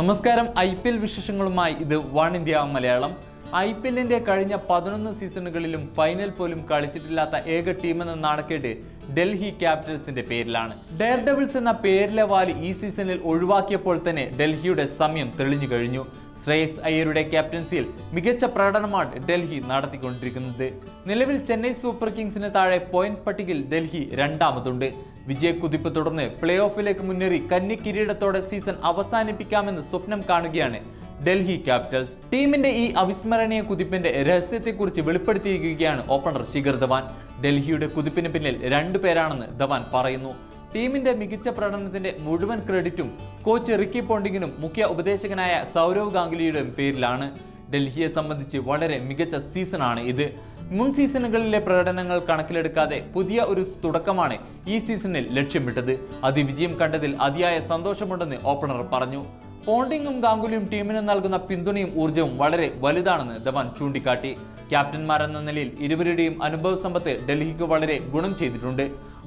നമസ്കാരം. I P L വിശേഷങ്ങളുമായി ഇത് one India Malayalam. I P എല്ലിന്റെ കഴിഞ്ഞ പതിനൊന്ന് സീസണുകളിലും ഫൈനൽ പോലും കളിച്ചിട്ടില്ലാത്ത ഏക ടീമെന്ന നാണക്കേട് ഡൽഹി ക്യാപിറ്റൽസിന്റെ പേരിലാണ്. ഡെയർ ഡെവിൾസ് എന്ന പേരിലെ വാലി ഈ സീസണിൽ ഒഴിവാക്കിയപ്പോൾ തന്നെ ഡൽഹിയുടെ സമയം തെളിഞ്ഞു കഴിഞ്ഞു. ശ്രേയസ് അയ്യരുടെ ക്യാപ്റ്റൻസിയിൽ മികച്ച പ്രകടനമാണ് ഡൽഹി നടത്തിക്കൊണ്ടിരിക്കുന്നത്. നിലവിൽ ചെന്നൈ സൂപ്പർ കിങ്സിന് താഴെ പോയിന്റ് പട്ടികയിൽ ഡൽഹി രണ്ടാമതുണ്ട്. വിജയക്കുതിപ്പ് തുടർന്ന് പ്ലേ ഓഫിലേക്ക് മുന്നേറി കന്നി കിരീടത്തോടെ സീസൺ അവസാനിപ്പിക്കാമെന്ന് സ്വപ്നം കാണുകയാണ് ഡൽഹി ക്യാപിറ്റൽസ്. ടീമിന്റെ ഈ അവിസ്മരണീയ കുതിപ്പിന്റെ രഹസ്യത്തെക്കുറിച്ച് വെളിപ്പെടുത്തിയിരിക്കുകയാണ് ഓപ്പണർ ശിഖർ ധവാൻ. ഡൽഹിയുടെ കുതിപ്പിന് പിന്നിൽ രണ്ടു പേരാണെന്ന് ധവാൻ പറയുന്നു. ടീമിന്റെ മികച്ച പ്രകടനത്തിന്റെ മുഴുവൻ ക്രെഡിറ്റും കോച്ച് റിക്കി പോണ്ടിങ്ങിനും മുഖ്യ ഉപദേശകനായ സൗരവ് ഗാംഗുലിയുടെയും പേരിലാണ്. ഡൽഹിയെ സംബന്ധിച്ച് വളരെ മികച്ച സീസണാണ് ഇത്. മുൻ സീസണുകളിലെ പ്രകടനങ്ങൾ കണക്കിലെടുക്കാതെ പുതിയ ഒരു തുടക്കമാണ് ഈ സീസണിൽ ലക്ഷ്യമിട്ടത്. അതിവിജയം കണ്ടതിൽ അതിയായ സന്തോഷമുണ്ടെന്ന് ഓപ്പണർ പറഞ്ഞു. പോണ്ടിങ്ങും ഗാംഗുലിയും ടീമിന് നൽകുന്ന പിന്തുണയും ഊർജവും വളരെ വലുതാണെന്ന് ധവാൻ ചൂണ്ടിക്കാട്ടി. ക്യാപ്റ്റന്മാരെന്ന നിലയിൽ ഇരുവരുടെയും അനുഭവ സമ്പത്ത് ഡൽഹിക്ക് വളരെ ഗുണം ചെയ്തിട്ടുണ്ട്.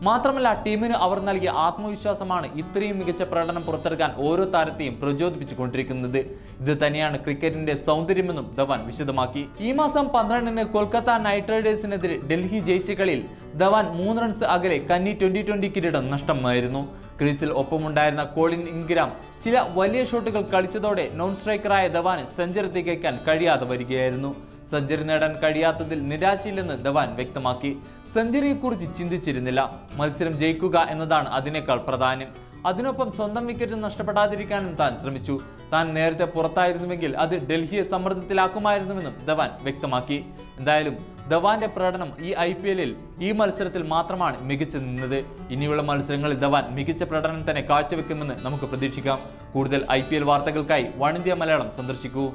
മാത്രമല്ല ടീമിന് അവർ നൽകിയ ആത്മവിശ്വാസമാണ് ഇത്രയും മികച്ച പ്രകടനം പുറത്തെടുക്കാൻ ഓരോ താരത്തെയും പ്രചോദിപ്പിച്ചുകൊണ്ടിരിക്കുന്നത്. ഇത് തന്നെയാണ് ക്രിക്കറ്റിന്റെ സൗന്ദര്യമെന്നും ധവാൻ വിശദമാക്കി. ഈ മാസം പന്ത്രണ്ടിന് കൊൽക്കത്ത നൈറ്റ് റൈഡേഴ്സിനെതിരെ ഡൽഹി ജയിച്ച കളിയിൽ ധവാൻ മൂന്ന് റൺസ് അകലെ കന്നി ട്വന്റി ട്വന്റി കിരീടം നഷ്ടമായിരുന്നു. ക്രീസിൽ ഒപ്പമുണ്ടായിരുന്ന കോളിൻ ഇൻഗ്രാം ചില വലിയ ഷോട്ടുകൾ കളിച്ചതോടെ നോൺ സ്ട്രൈക്കറായ ധവാന് സെഞ്ചുറി തികയ്ക്കാൻ കഴിയാതെ വരികയായിരുന്നു. സെഞ്ചുറി നേടാൻ കഴിയാത്തതിൽ നിരാശയില്ലെന്ന് ധവാൻ വ്യക്തമാക്കി. സെഞ്ചുറിയെക്കുറിച്ച് ചിന്തിച്ചിരുന്നില്ല. മത്സരം ജയിക്കുക എന്നതാണ് അതിനേക്കാൾ പ്രധാനം അതിനൊപ്പം സ്വന്തം വിക്കറ്റ് നഷ്ടപ്പെടാതിരിക്കാനും താൻ ശ്രമിച്ചു. താൻ നേരത്തെ പുറത്തായിരുന്നുവെങ്കിൽ അത് ഡൽഹിയെ സമ്മർദ്ദത്തിലാക്കുമായിരുന്നുവെന്നും ധവാൻ വ്യക്തമാക്കി. എന്തായാലും ധവാന്റെ പ്രകടനം ഈ ഐ പി എല്ലിൽ ഈ മത്സരത്തിൽ മാത്രമാണ് മികച്ചു നിന്നത്. ഇനിയുള്ള മത്സരങ്ങളിൽ ധവാൻ മികച്ച പ്രകടനം തന്നെ കാഴ്ചവെക്കുമെന്ന് നമുക്ക് പ്രതീക്ഷിക്കാം. കൂടുതൽ ഐ വാർത്തകൾക്കായി വൺ ഇന്ത്യ മലയാളം സന്ദർശിക്കൂ.